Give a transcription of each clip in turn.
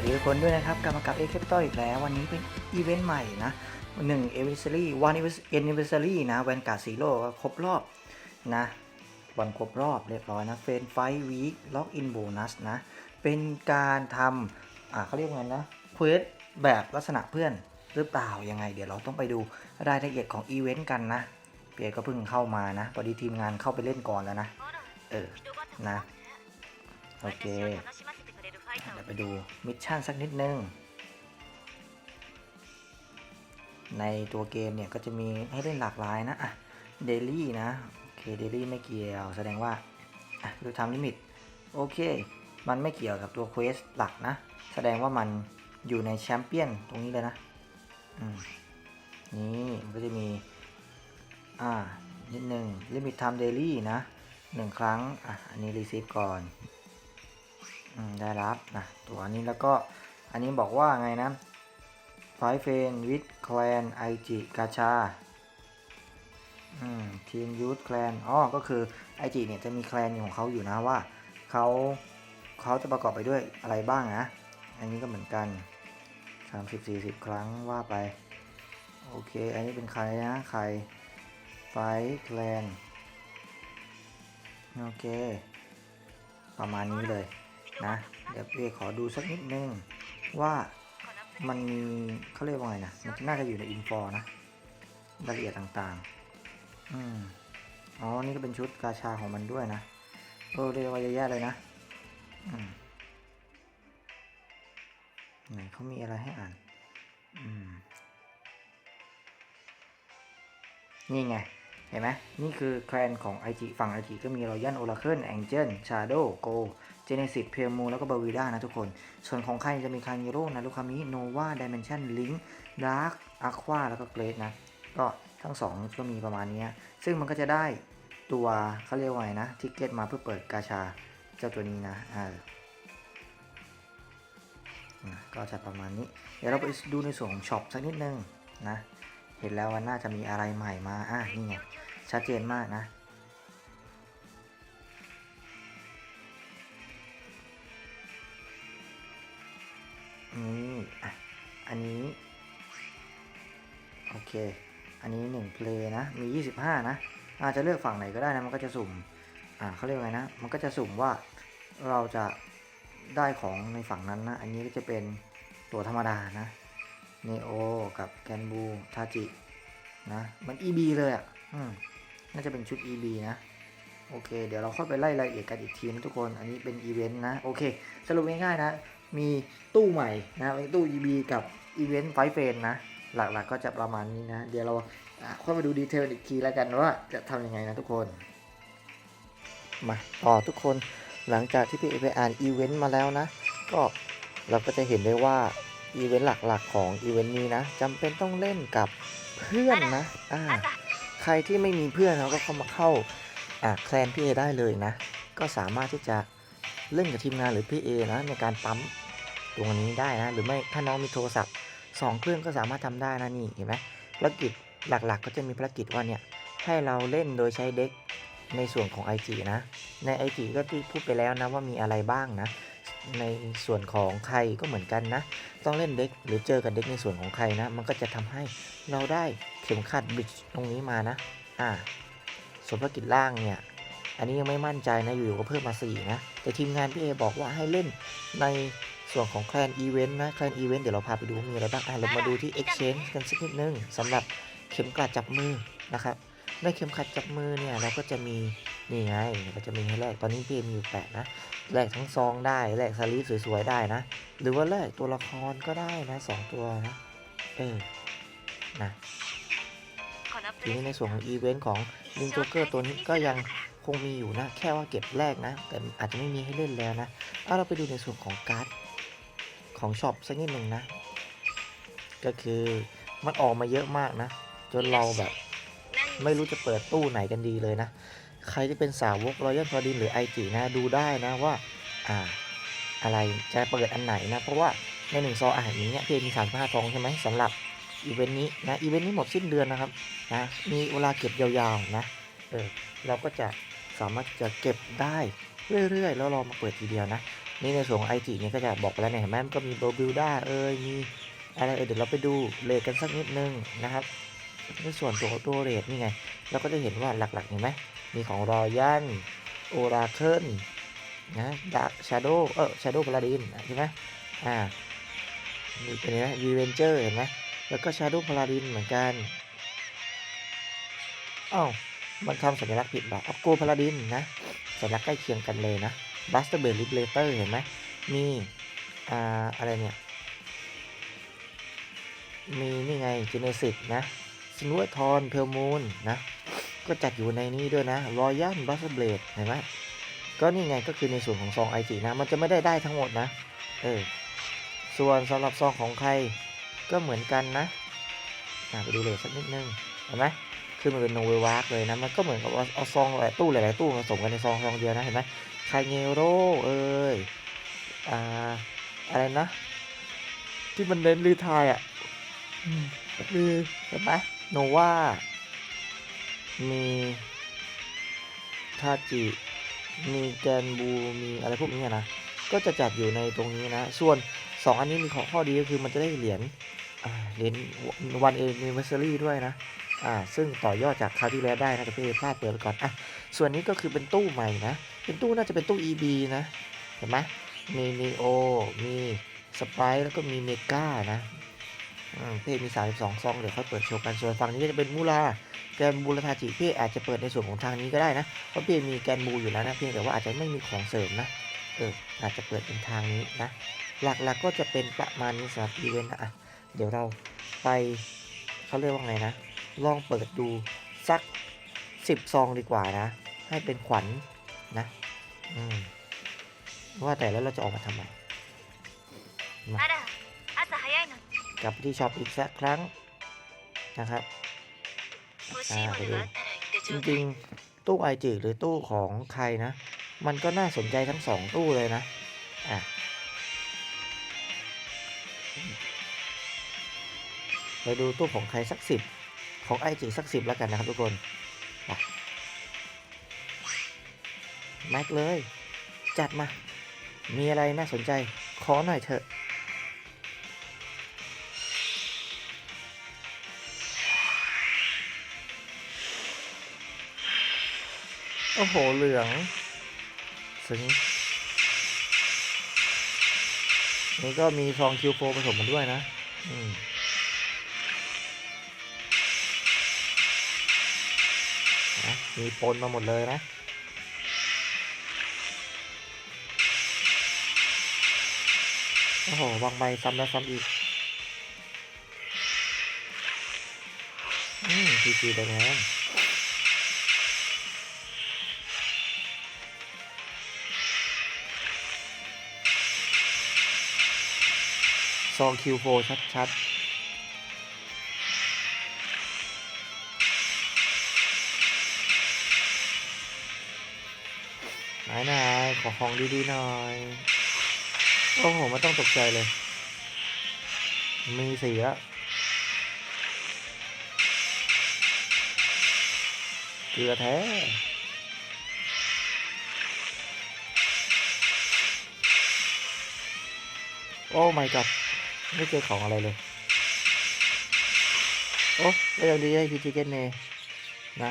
วัสดีทุกคนด้วยนะครับกลับมากับ A Capital อีกแล้ว วันนี้เป็นอีเวนต์ใหม่นะหนึ่ง anniversary one anniversary นะแวนการ์ดซีโร่ครบรอบนะวันครบรอบเรียบร้อยนะเฟนไฟวีคล็อกอินโบนัสนะ เป็นการทำอ่าเขาเรียกว่าไงนะเควสแบบลักษณะเพื่อนหรือเปล่ายังไง เดี๋ยวเราต้องไปดูรายละเอียดของอีเวนต์กันนะเปียก็เพิ่งเข้ามานะพอดีทีมงานเข้าไปเล่นก่อนแล้วนะ เออนะโอเค เดี๋ยวไปดูมิชชั่นสักนิดนึง ในตัวเกมเนี่ยก็จะมีให้เล่นหลากหลายนะ อะ เดลี่นะ โอเค เดลี่ไม่เกี่ยว แสดงว่า อะ ดูทำลิมิต โอเค มันไม่เกี่ยวกับตัวเควสหลักนะ แสดงว่ามันอยู่ในแชมเปี้ยนตรงนี้เลยนะ อืม นี่มันก็จะมี อ่า นิดนึงลิมิตทม์เดลี่นะหนึ่งครั้ง อะ อันนี้รีเซฟก่อน ได้รับนะตัวนี้แล้วก็อันนี้บอกว่าไงนะไฟเฟนวิดแคลนไอจิกาชาทีมยูทแคลนอ๋อก็คือไอจิเนี่ยจะมีแคลนของเขาอยู่นะว่าเขาเขาจะประกอบไปด้วยอะไรบ้างนะ อันนี้ก็เหมือนกัน 30 40 ครั้งว่าไป โอเค อันนี้เป็นใครนะใครไฟแคลนโอเค ประมาณนี้เลย นะเดี๋ยวพี่ขอดูสักนิดนึงว่ามันมีเขาเรียกว่าไงนะมันน่าจะอยู่ในอินฟอนะรายละเอียดต่างๆอืมอ๋อ นี่ก็เป็นชุดกาชาของมันด้วยนะเออเรียกว่าเยอะแยะเลยนะอืมไหนเขามีอะไรให้อ่านอืมนี่ไง เห็นไหมนี่คือแคลนของ IG ฝั่ง IG ก็มี Royal Oracle Angel Shadow Go Genesis p e l m o แล้วก็ b a r w i d a นะทุกคน ส่วนของใครจะมีคานิโร่นะลูกคามิ Nova Dimension Link Dark Aqua แล้วก็ Great นะ ก็ทั้งสองก็มีประมาณนี้ ซึ่งมันก็จะได้ตัวเขาเรียกว่าไงนะ ทิกเก็ตมาเพื่อเปิดกาชาเจ้าตัวนี้นะอ่านะก็จะประมาณนี้ เดี๋ยวเราไปดูในส่วนของช็อปสักนิดนึงนะ เห็นแล้วว่าน่าจะมีอะไรใหม่มา อะ นี่ไง ชัดเจนมากนะ นี่อะ อันนี้ โอเค อันนี้1เพลงนะ มี 25 นะ อาจจะเลือกฝั่งไหนก็ได้นะ มันก็จะสุ่ม อ่าเขาเรียกไงนะ มันก็จะสุ่มว่าเราจะได้ของในฝั่งนั้นนะ อันนี้ก็จะเป็นตัวธรรมดานะ เนโอกับแกนบูทาจินะมัน EB เลยอะอืมน่าจะเป็นชุด EB นะ โอเค เดี๋ยวเราค่อยไปไล่รายละเอียดกันอีกทีนะทุกคน อันนี้เป็นอีเวนต์นะ โอเค สรุปง่ายๆนะ มีตู้ใหม่นะเป็นตู้ EB กับอีเวนต์ไฟเฟนนะ หลักๆกก็จะประมาณนี้นะ เดี๋ยวเราค่อยมาดูดีเทลอีกทีแล้วกันว่าจะทำยังไงนะทุกคน มาต่อทุกคน หลังจากที่พี่เอไปอ่านอีเวนต์มาแล้วนะ ก็เราก็จะเห็นได้ว่า อีเวนต์หลักๆของอีเวนต์นี้นะจำเป็นต้องเล่นกับเพื่อนนะอ่าใครที่ไม่มีเพื่อนเขาก็เข้ามาเข้าอ่าแคลนพี่เอได้เลยนะ ก็สามารถที่จะเล่นกับทีมงานหรือพี่เอนะในการปั๊มตรงนี้ได้นะ หรือไม่ถ้าน้องมีโทรศัพท์สองเครื่องก็สามารถทำได้นะนี่เห็นไหมภารกิจหลักๆ ก็จะมีภารกิจว่าเนี่ยให้เราเล่นโดยใช้เด็กในส่วนของ IG นะ ใน IG ก็ที่พูดไปแล้วนะว่ามีอะไรบ้างนะ ในส่วนของใครก็เหมือนกันนะ ต้องเล่นเด็กหรือเจอกับเด็กในส่วนของใครนะ มันก็จะทำให้เราได้เข็มขัดบิดตรงนี้มานะ อ่าส่วนภารกิจล่างเนี่ย อันนี้ยังไม่มั่นใจนะ อยู่ๆก็เพิ่มมา 4 นะ แต่ทีมงานพี่เอบอกว่าให้เล่นในส่วนของแคลนอีเวนต์นะแคลนอีเวนต์เดี๋ยวเราพาไปดูมีอะไรบ้าง อะ เรามาดูที่ Exchange กันสักนิดนึงสำหรับเข็มกลัดจับมือนะครับ ในเข็มขัดจับมือเนี่ยเราก็จะมี นี่ไงเราจะมีให้แลกตอนนี้พี่เอมีอยู่แปดนะแลกทั้งซองได้แลกสลีปสวยๆได้นะ หรือว่าแลกตัวละครก็ได้นะสองตัวนะเออนะทีนี้ในส่วนของอีเวนต์ของลิงโจเกอร์ตัวนี้ก็ยังคงมีอยู่นะ แค่ว่าเก็บแรกนะ แต่อาจจะไม่มีให้เล่นแล้วนะเอาเราไปดูในส่วนของการ์ดของช็อปสักนิดหนึ่งนะ ก็คือมันออกมาเยอะมากนะ จนเราแบบ ไม่รู้จะเปิดตู้ไหนกันดีเลยนะ ใครที่เป็นสาวกรอยัลพอดินหรือไอจีนะดูได้นะว่าอ่าอะไรจะเปิดอันไหนนะ เพราะว่าในหนึ่งซองอาหารนี้เนี่ยพี่มีสามห้าซองใช่ไหมสำหรับอีเวนต์นี้นะอีเวนต์นี้หมดสิ้นเดือนนะครับนะมีเวลาเก็บยาวๆนะเออเราก็จะสามารถจะเก็บได้เรื่อยๆ แล้วรอมาเปิดทีเดียวนะ นี่ในส่วนของไอจีเนี่ยก็จะบอกไปแล้วเนี่ยเห็นไหมมันก็มีโบบิลด้าเอ้ยมีอะไรเออเดี๋ยวเราไปดูเลทกันสักนิดนึงนะครับในส่วนตัวตัวเลทนี่ไง เราก็จะเห็นว่าหลักๆเห็นไหม มีของรอยันโอราเคิลนะดาร์ชาโดเออชาโดพลาดินใช่ไหมอ่ามีเป็นไงวีเวนเจอร์เห็นไหมแล้วก็ชาโดพลาดินเหมือนกันอ้าวมันทำสัญลักษณ์ผิดแบบออโกพลาดินนะสัญลักษณ์ใกล้เคียงกันเลยนะบัสเตอร์เบลลิเบเตอร์เห็นไหมมีอ่าอะไรเนี่ย มีนี่ไงเจเนซิสนะซินวทอนเพลมูนนะ ก็จัดอยู่ในนี้ด้วยนะรอยัลบัสเตอร์เบลดเห็นไหมก็นี่ไงก็คือในส่วนของซองไอจีนะ มันจะไม่ได้ได้ทั้งหมดนะ เออ ส่วนสำหรับซองของใครก็เหมือนกันนะอ่าไปดูเลยสักนิดนึงเห็นไหมคือมันเป็นโนเวลวาร์กเลยนะ มันก็เหมือนกับเอาเอาซองหลายตู้หลายๆตู้ผสมกันในซองซองเดียวนะ เห็นไหมคายเงโร่เอ้ยอ่าอะไรนะ ที่มันเน้นรีไทายอะอืมมีเห็นไหมโนวา มีทาจิ มีแกนบูมีอะไรพวกนี้นะ ก็จะจัดอยู่ในตรงนี้นะ ส่วน 2 อันนี้มีข้อข้อดีก็คือมันจะได้เหรียญเหรียญวันเอ n i v e r s a r y ด้วยนะอ่าซึ่งต่อยอดจากคราวที่แล้วได้นะแต่พี่พลาดเปิดก่อนอะส่วนนี้ก็คือเป็นตู้ใหม่นะ เป็นตู้น่าจะเป็นตู้ EB นะ เห็นไหมมีนีโอ มีสไปแล้วก็มีเมก้านะอืมพี่มี 32 ซอง เดี๋ยวค่อยเปิดโชว์กัน ส่วนฝั่งนี้จะเป็นมูลา แกนบูรพาจิพี่อาจจะเปิดในส่วนของทางนี้ก็ได้นะ เพราะพี่มีแกนบูอยู่แล้วนะเพียงแต่ว่าอาจจะไม่มีของเสริมนะ เอออาจจะเปิดเป็นทางนี้นะ หลักๆก็จะเป็นประมาณนี้สำหรับอีเวนต์นะเดี๋ยวเราไปเขาเรียกว่าไงนะ ลองเปิดดูสักสิบซองดีกว่านะ ให้เป็นขวัญนนะอืมว่าแต่แล้วเราจะออกมาทำไมมากลับที่ช็อปอีกสักครั้งนะครับ อ่าไปดูจริงๆ ตู้ไอจิหรือตู้ของใครนะ มันก็น่าสนใจทั้งสองตู้เลยนะ อะไปดูตู้ของใครสักสิบของไอจิสักสิบแล้วกันนะครับทุกคนแม็กเลย จัดมา มีอะไรน่าสนใจ ขอหน่อยเถอะ อ้โห เหลืองซึ้งนี่ก็มีซองคิวโฟผสมมันด้วยนะ อืมนะมีปนมาหมดเลยนะ โอ้โห วางใบซ้ำแล้วซ้ำอีก อืมจีจีแดง ซองคิวโฟชัดๆไหนไหนๆขอของดีๆหน่อยโอ้โหไม่ต้องตกใจเลย มีสีแล้วเกลือแท้โอ้ my god ไม่เจอของอะไรเลย โอ้ก็ยังดีได้พีจีเกนเนนะ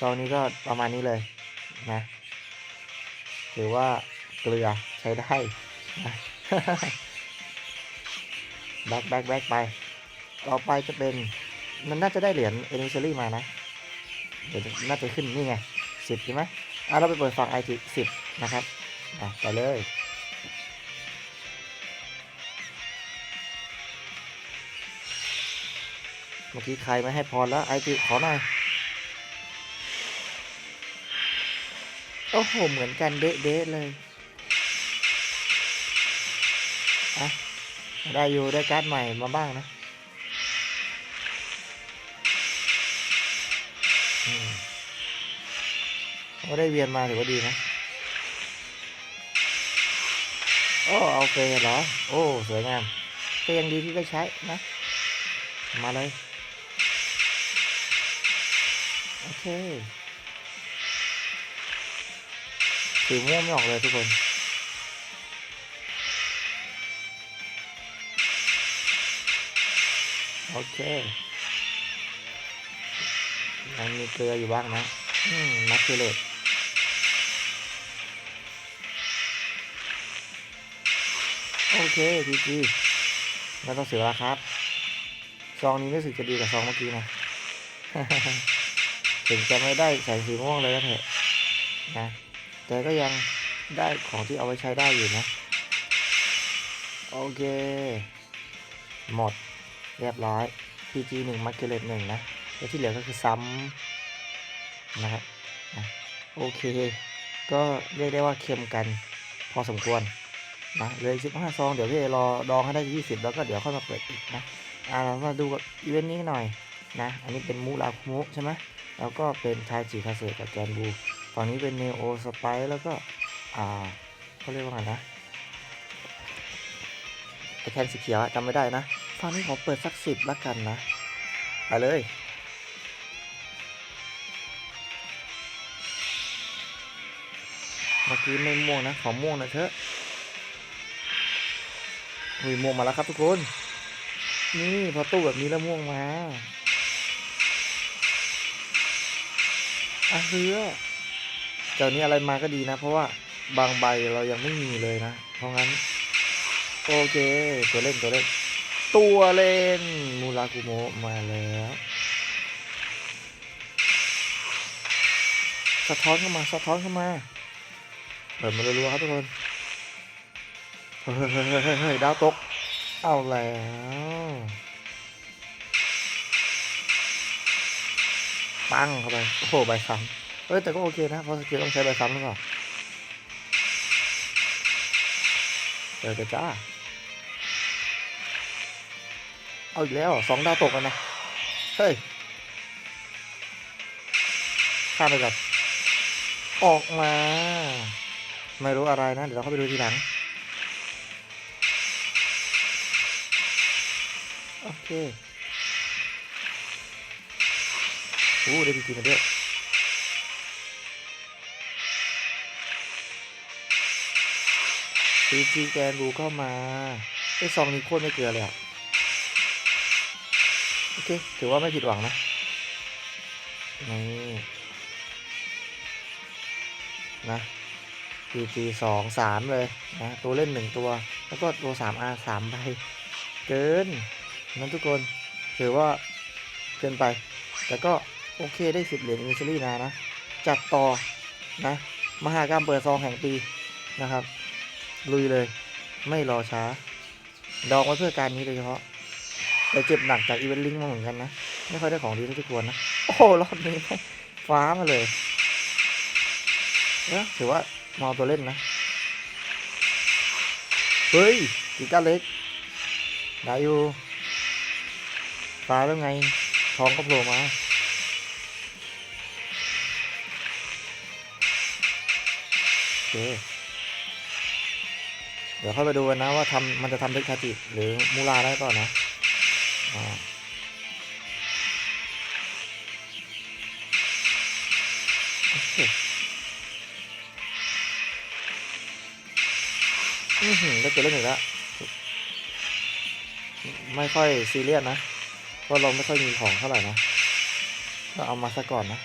ซองนี้ก็ประมาณนี้เลยนะถือว่าเกลือใช้ได้นะแบ็คแบ็คแบ็คไป ต่อไปจะเป็น มันน่าจะได้เหรียญเอนิเซอรี่มานะ เดี๋ยวน่าจะขึ้นนี่ไงสิบใช่ไหมอะเราไปเปิดฝั่งไอทีสิบนะครับ อะไปเลย มื่อกี้ใครไม่ให้พรแล้วไอจีขอหน่อย โอ้โห เหมือนกันเด๊ะๆเลยอะได้อยู่ได้การ์ดใหม่มาบ้างนะก็ได้เวียนมาถือว่าดีนะ โอ้เอาเฟเหรอ โอ้ สวยงามก็ยังดีที่ได้ใช้นะ มาเลย โอเคสีม่วงไม่ออกเลยทุกคนโอเคมันมีเกลืออยู่บ้างนะมักเกลือโอเคพีจีไม่ต้องเสียเวลาครับ ซองนี้รู้สึกจะดีกว่าซองเมื่อกี้นะ ถึงจะไม่ได้แสงสีม่วงเลยก็เถอะนะแต่ก็ยังได้ของที่เอาไว้ใช้ได้อยู่นะ โอเค หมดเรียบร้อย PG 1 m a c u l a t e 1นะแล้วที่เหลือก็คือซ้ำนะครับโอเค ก็เรียกได้ว่าเค็มกันพอสมควรนะเลย15ซอง เดี๋ยวพี่รอดองให้ได้20แล้วก็เดี๋ยวค่อยมาเปิดอีกนะอ่าเรามาดูกับอีเวนต์นี้หน่อยนะ อันนี้เป็นมูราคุมุใช่ไหม แล้วก็เป็นทาจิคาเซกับแกนบูฝั่งนี้เป็นเนโอสไปแล้วก็ อ่าเขาเรียกว่าไงนะไอแคนสีเขียวจำไม่ได้นะฝั่งนี้ขอเปิดสักสิบละกันนะไปเลยเมื่อกี้ไม่ม่วงนะ ขอม่วงหนะเถอะหุยม่วงมาแล้วครับทุกคน นี่พอตู้แบบนี้แล้วม่วงมา อะเฮือเจ้านี้อะไรมาก็ดีนะ เพราะว่าบางใบเรายังไม่มีเลยนะ เพราะงั้น โอเค ตัวเล่นตัวเล่น ตัวเล่น มูราคุโมะมาแล้ว สะท้อนเข้ามา สะท้อนเข้ามาเปิดมารัวๆครับทุกคน เฮ้ยเฮ้ยเฮ้ยเฮ้ยดาวตก เอาแล้ว ปังเข้าไปโอ้โหใบซ้ำเอ้ยแต่ก็โอเคนะเพราะสกิลต้องใช้ใบซ้ำหรือเปล่าเดี๋ยวจะจ้าเอาอีกแล้วสองดาวตกแล้วนะ เฮ้ยข้ามไปก่อนออกมา ไม่รู้อะไรนะ เดี๋ยวเราเข้าไปดูทีหลัง โอเค โอ้ได้พีจีมาด้วยพีจีแกนบูเข้ามาไอ้ซองนี้โคตรไม่เกลือเลยอะโอเค ถือว่าไม่ผิดหวังนะ นี่ นะ PG สองสามเลยนะ ตัวเล่นหนึ่งตัว แล้วก็ตัวสาม R สามใบ เกิน นั้นทุกคน ถือว่าเกินไป แต่ก็ โอเคได้สิบเหรียญอินเซอรี่นานะ จัดต่อนะ มหากรรมเปิดซองแห่งปีนะครับ ลุยเลยไม่รอช้า ดองไว้เพื่อการนี้โดยเฉพาะ แต่เจ็บหนักจากอีเวนต์ลิงก์มาเหมือนกันนะ ไม่ค่อยได้ของดีเท่าที่ควรนะ โอ้รอบนี้ฟ้ามาเลยเนะถือว่าเมาตัวเล่นนะ เฮ้ยกีก้าเล็กได้อยู่ฟ้าแล้วไง ทองก็โผล่มา เคเดี๋ยวค่อยไปดูกันนะว่าทำมันจะทำเด็กคาจิหรือมูราได้เปล่านะอ่าโอเคอือหือได้ตัวเล่นอีกแล้วไม่ค่อยซีเรียสนะเพราะเราไม่ค่อยมีของเท่าไหร่นะก็เอามาซะก่อนนะ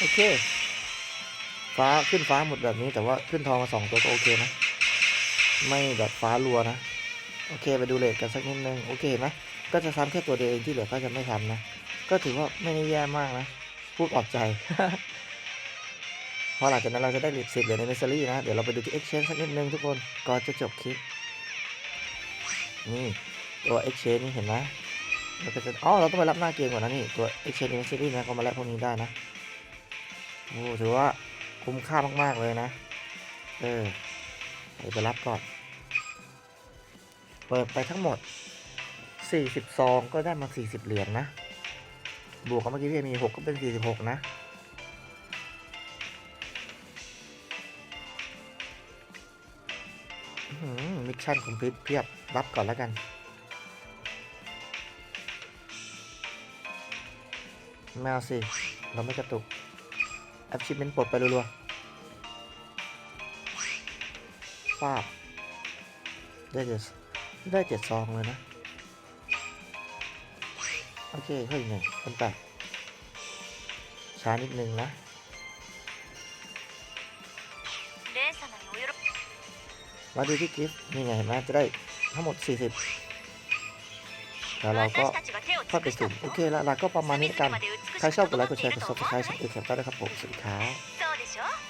โอเค ฟ้าขึ้นฟ้าหมดแบบนี้แต่ว่าขึ้นทองมาสองตัวก็โอเคนะ ไม่แบบฟ้ารัวนะ โอเคไปดูเลทกันสักนิดนึง โอเคนไหมก็จะซ้ำแค่ตัวเดียวเองที่เหลือก็จะไม่ทำนะ ก็ถือว่าไม่ได้แย่มากนะ พูดออกใจพอหลังจากนั้นเราจะได้เหรียญสิบเหรียญในเนสซรี่นะ เดี๋ยวเราไปดูที่ exchange สักนิดนึงทุกคน ก่อนจะจบคลิป นี่ ตัว exchange นี่เห็นไหมเราก็จะอ๋อเราต้องไปรับหน้าเกมก่อนนะนี่ ตัว exchange in series นะก็มาแลกพวกนี้ได้นะ โอ้ถือว่า คุ้มค่ามาก ๆ เลยนะ เออเดี๋ยวไปรับก่อน เปิดไปทั้งหมด 40ซองก็ได้มา 40 เหรียญนะบวกกับเมื่อกี้ที่มี 6 ก็เป็น 46 นะ มิชชั่นคอมพลีทเพียบ รับก่อนแล้วกันแมวสิ เราไม่กระตุก แอปชิปเป็นปลดไปรัวๆฟาบได้เจ็ดได้เจ็ดซองเลยนะ โอเคเฮ้ยไงคนแปดช้านิดนึงนะมาดูที่กิฟต์นี่ไงมาจะได้ทั้งหมด 40 แล้วเราก็เข้าไปสุ่มโอเคแล้วเราก็ประมาณนี้กัน ใครชอบกดไลค์กดแชร์กดซับสไครต์สมัครแคปได้ครับผมสวัสดีครับ